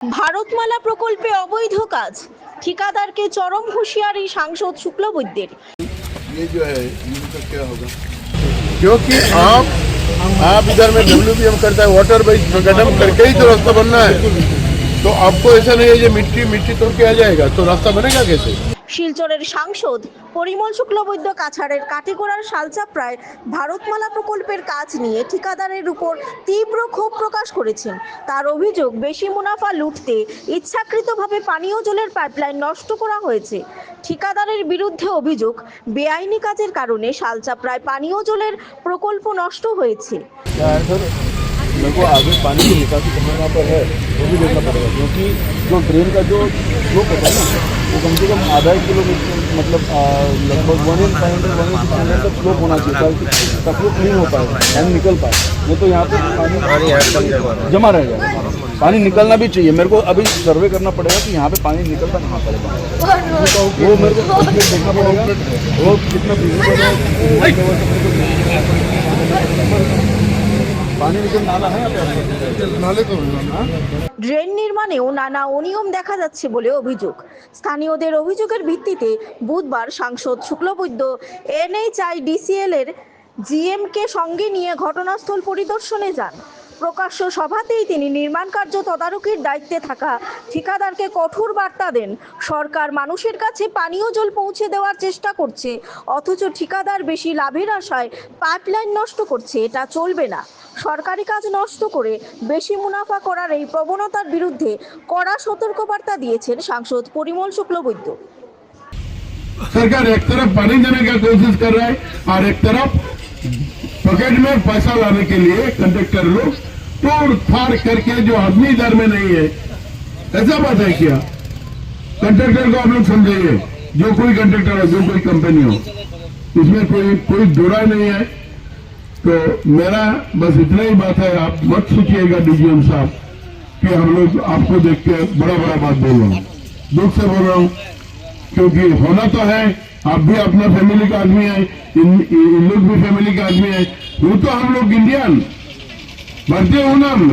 ভারতমালা প্রকল্পে অবৈধ কাজ ঠিকাদারকে চরম হুঁশিয়ারি সাংসদ শুক্লবৈদ্যের ये जो है इनका क्या होगा क्योंकि आप आप इधर में डब्ल्यू करता है वाटर बेस्ड मैकेडम करके ही तो रास्ता बनना है तो आपको ऐसा नहीं है ये मिट्टी मिट्टी तोड़ के आ जाएगा तो रास्ता बनेगा कैसे শিলচরের সাংসদ পরিমল শুক্লবৈদ্য কাছাড়ের কাটিগোড়ার শালচাপড়ায় ভারতমালা প্রকল্পের কাজ নিয়ে ঠিকাদারের উপর তীব্র ক্ষোভ প্রকাশ করেছেন তার অভিযোগ বেশি মুনাফা লুটতে ইচ্ছাকৃতভাবে পানীয় জলের পাইপলাইন নষ্ট করা হয়েছে ঠিকাদারের বিরুদ্ধে অভিযোগ বেআইনি কাজের কারণে শালচাপড়ায় পানীয় জলের প্রকল্প নষ্ট হয়েছে क्या है सर मेरे को आगे पानी की निकासी कहाँ कहाँ पर है वो भी देखना पड़ेगा क्योंकि जो ड्रेन का जो स्लोप होता है ना वो कम से कम आधा एक किलोमीटर मतलब लगभग one in five hundred one in six hundred तक स्लोप होना चाहिए ताकि ताकि वो क्लीन हो पाए पानी निकल पाए। नहीं तो यहाँ पे पानी जमा रह जाएगा पानी निकलना भी चाहिए। मेरे को अभी सर्वे करना पड़ेगा कि यहाँ पे पानी निकलता कहाँ पर है। वो मेरे को देखना पड़ेगा। वो कितना feasible ড্রেন নির্মাণেও নানা অনিয়ম দেখা যাচ্ছে বলে অভিযোগ। স্থানীয়দের অভিযোগের ভিত্তিতে বুধবার সাংসদ শুক্লবৈদ্য এনএইচআই ডিসিএল এর জিএমকে সঙ্গে নিয়ে ঘটনাস্থল পরিদর্শনে যান। প্রকাশ্য সভাতেই তিনি নির্মাণ কার্য তদারকির দায়িত্বে থাকা ঠিকাদারকে কঠোর বার্তা দেন সরকার মানুষের কাছে পানীয় জল পৌঁছে দেওয়ার চেষ্টা করছে অথচ ঠিকাদার বেশি লাভের আশায় পাইপলাইন নষ্ট করছে এটা চলবে না সরকারি কাজ নষ্ট করে বেশি মুনাফা করার এই প্রবণতার বিরুদ্ধে কড়া সতর্কবার্তা দিয়েছেন সাংসদ পরিমল শুক্লবৈদ্য सरकार एक तरफ पानी देने का कोशिश कर रहा है और एक तरफ पॉकेट में पैसा लाने के लिए कंडक्टर लोग तोड़ फाड़ करके जो आदमी दर में नहीं है ऐसा बात है क्या? कंडक्टर को आप लोग समझाइए जो कोई कंडक्टर हो जो कोई कंपनी हो इसमें कोई कोई दोरा नहीं है। तो मेरा बस इतना ही बात है आप मत सोचिएगा डीजीएम साहब कि हम लोग आपको देख के बड़ा बड़ा बात बोल रहा हूँ। दुख से बोल रहा हूँ क्योंकि होना तो है आप भी अपना फैमिली का आदमी है इन, इन लोग भी फैमिली का आदमी है। वो तो हम लोग इंडियन మధ్య ఉన్నారు